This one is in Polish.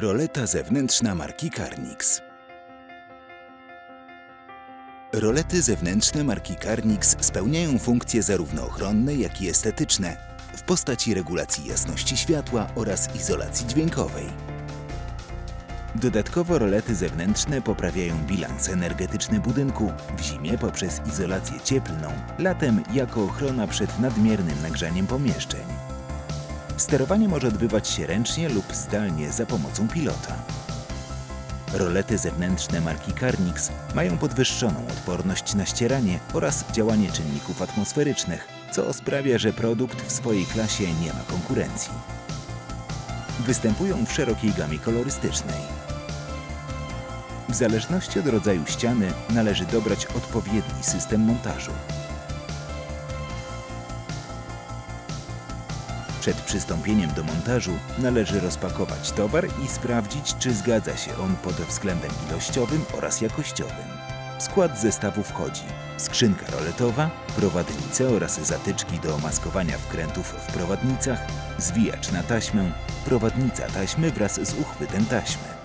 Roleta zewnętrzna marki Carnix. Rolety zewnętrzne marki Carnix spełniają funkcje zarówno ochronne, jak i estetyczne w postaci regulacji jasności światła oraz izolacji dźwiękowej. Dodatkowo rolety zewnętrzne poprawiają bilans energetyczny budynku w zimie poprzez izolację cieplną, latem jako ochrona przed nadmiernym nagrzaniem pomieszczeń. Sterowanie może odbywać się ręcznie lub zdalnie za pomocą pilota. Rolety zewnętrzne marki Carnix mają podwyższoną odporność na ścieranie oraz działanie czynników atmosferycznych, co sprawia, że produkt w swojej klasie nie ma konkurencji. Występują w szerokiej gamie kolorystycznej. W zależności od rodzaju ściany należy dobrać odpowiedni system montażu. Przed przystąpieniem do montażu należy rozpakować towar i sprawdzić, czy zgadza się on pod względem ilościowym oraz jakościowym. W skład zestawu wchodzi skrzynka roletowa, prowadnice oraz zatyczki do maskowania wkrętów w prowadnicach, zwijacz na taśmę, prowadnica taśmy wraz z uchwytem taśmy.